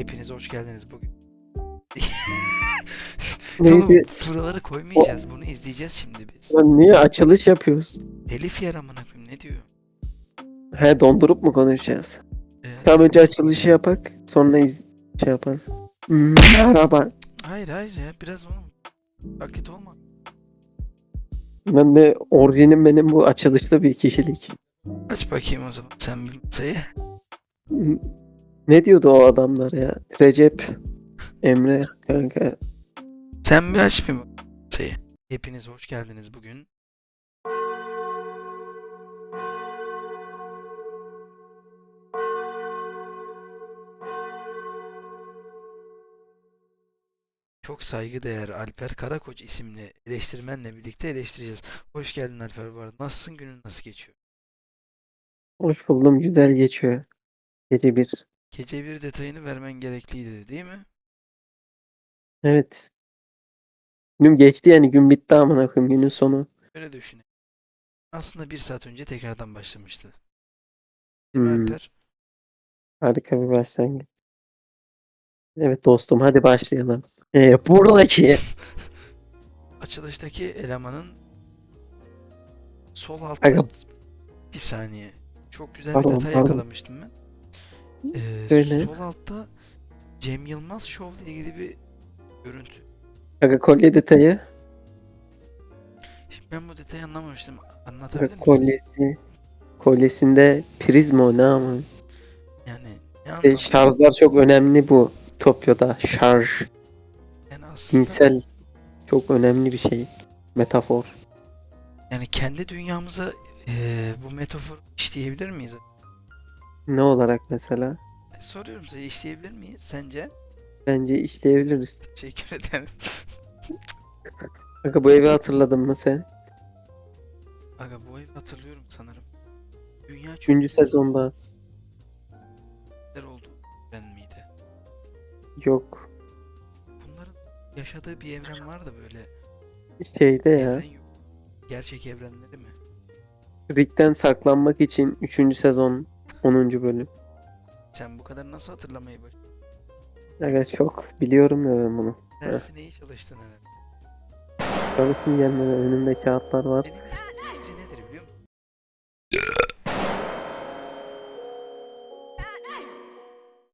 Hepiniz hoş geldiniz bugün. Neydi? Buraları koymayacağız. Bunu izleyeceğiz şimdi biz. Lan niye açılış yapıyoruz? Telif yer amına koyayım ne diyor? He dondurup mu konuşacağız? Ee, Tamam önce açılışı yapak. Sonra iz şey yaparız. Merhaba. hayır hayır ya biraz onu. Taklit olma. Ben de orijinim benim bu açılışlı bir kişilik. Aç bakayım o zaman sen bir sayı. Ne diyordu o adamlar ya? Recep, Emre kanka. Sen bir aç bir sayı. Hepiniz hoş geldiniz bugün. Çok saygıdeğer Alper Karakoç isimli eleştirmenle birlikte eleştireceğiz. Hoş geldin Alper bu arada. Nasılsın günün nasıl geçiyor? Hoş buldum güzel geçiyor. Gece bir. Gece bir detayını vermen gerekliydi değil mi? Evet. Günüm geçti yani gün bitti amına koyayım günün sonu. Öyle düşünün. Aslında bir saat önce tekrardan başlamıştı. Değil mi Hmm, Alper? harika bir başlangıç. Evet dostum hadi başlayalım. Ee, buradaki Açılıştaki elemanın sol altta Aga. bir saniye. Çok güzel Pardon, bir detay pardon. yakalamıştım ben. Ee, Söyle. sol altta Cem Yılmaz Show ile ilgili bir görüntü. Aga kolye detayı. Şimdi ben bu detayı anlamamıştım. Anlatabilir misin? kolyesi. Kolyesinde prizma o ne ama. Yani ne E, şarjlar çok önemli bu Tokyo'da. Şarj. Yani aslında Cinsel çok önemli bir şey. Metafor. yani kendi dünyamıza eee, bu metafor işleyebilir miyiz? Ne olarak mesela? E, Soruyorum size işleyebilir miyiz sence? Bence işleyebiliriz. Teşekkür ederim. Aga bu evi hatırladın mı sen? Aga bu evi hatırlıyorum sanırım. Dünya çok Üçüncü sezonda. güzel oldu. Ben miydi? Yok. Bunların yaşadığı bir evren var da böyle Şeyde ya. evren yok. Gerçek evrenleri mi? Rick'ten saklanmak için 3. sezon 10. bölüm. Sen bu kadar nasıl hatırlamayı başladın? Aga çok biliyorum ya ben bunu. Dersine iyi çalıştın herhalde. Çalıştım gelmeden önümde kağıtlar var. Benim